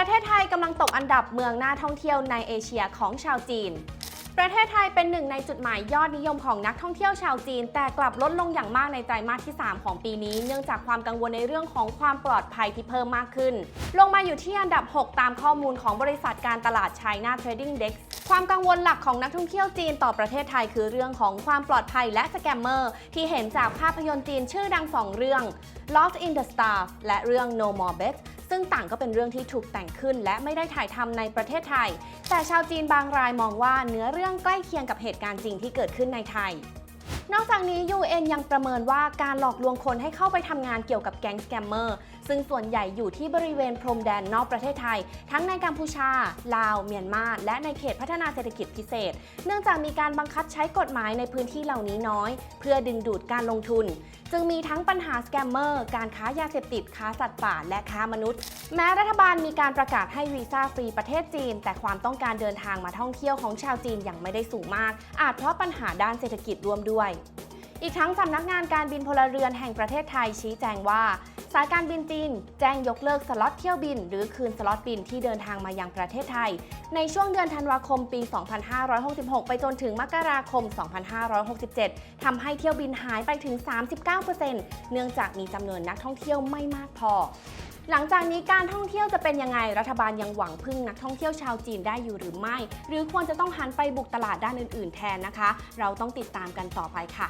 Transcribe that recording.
ประเทศไทยกำลังตกอันดับเมืองน่าท่องเที่ยวในเอเชียของชาวจีน ประเทศไทยเป็นหนึ่งในจุดหมายยอดนิยมของนักท่องเที่ยวชาวจีน แต่กลับลดลงอย่างมากในไตรมาสที่ 3 ของปีนี้ เนื่องจากความกังวลในเรื่องของความปลอดภัยที่เพิ่มมากขึ้น ลงมาอยู่ที่อันดับ 6 ตามข้อมูลของบริษัทการตลาด China Trading Dex ความกังวลหลักของนักท่องเที่ยวจีนต่อประเทศไทยคือเรื่องของความปลอดภัยและสแกมเมอร์ ที่เห็นจากภาพยนตร์จีนชื่อดังสองเรื่อง Lost in the Stars และเรื่อง No More Bets ซึ่งต่างก็เป็นเรื่องที่ถูกแต่งขึ้น และไม่ได้ถ่ายทำในประเทศไทย แต่ชาวจีนบางรายมองว่าเนื้อเรื่องใกล้เคียงกับเหตุการณ์จริงที่เกิดขึ้นในไทยนอกจากนี้ UN ยังประเมินว่าการหลอกลวงคนให้เข้าไปทำงานเกี่ยวกับแก๊งสแกมเมอร์ ซึ่งส่วนใหญ่อยู่ที่บริเวณพรมแดนนอกประเทศไทย ทั้งในกัมพูชา ลาว เมียนมา และในเขตพัฒนาเศรษฐกิจพิเศษ เนื่องจากมีการบังคับใช้กฎหมายในพื้นที่เหล่านี้น้อย เพื่อดึงดูดการลงทุนจึงมีทั้งปัญหาสแกมเมอร์ การค้ายาเสพติด ค้าสัตว์ป่า และค้ามนุษย์ แม้รัฐบาลมีการประกาศให้วีซ่าฟรีประเทศจีน แต่ความต้องการเดินทางมาท่องเที่ยวของชาวจีนยังไม่ได้สูงมาก อาจเพราะปัญหาด้านเศรษฐกิจร่วมด้วย อีกทั้งสำนักงานการบินพลเรือนแห่งประเทศไทยชี้แจงว่า สายการบินจีนแจ้งยกเลิกสล็อตเที่ยวบิน หรือคืนสล็อตบินที่เดินทางมายังประเทศไทย ในช่วงเดือนธันวาคมปี 2566 ไปจนถึงมกราคม 2567ทำให้เที่ยวบินหายไปถึง 39%เนื่องจากมีจำนวนนักท่องเที่ยวไม่มากพอหลังจากนี้การท่องเที่ยวจะเป็นยังไง รัฐบาลยังหวังพึ่งนักท่องเที่ยวชาวจีนได้อยู่หรือไม่ หรือควรจะต้องหันไปบุกตลาดด้านอื่น ๆ แทนนะคะ เราต้องติดตามกันต่อไปค่ะ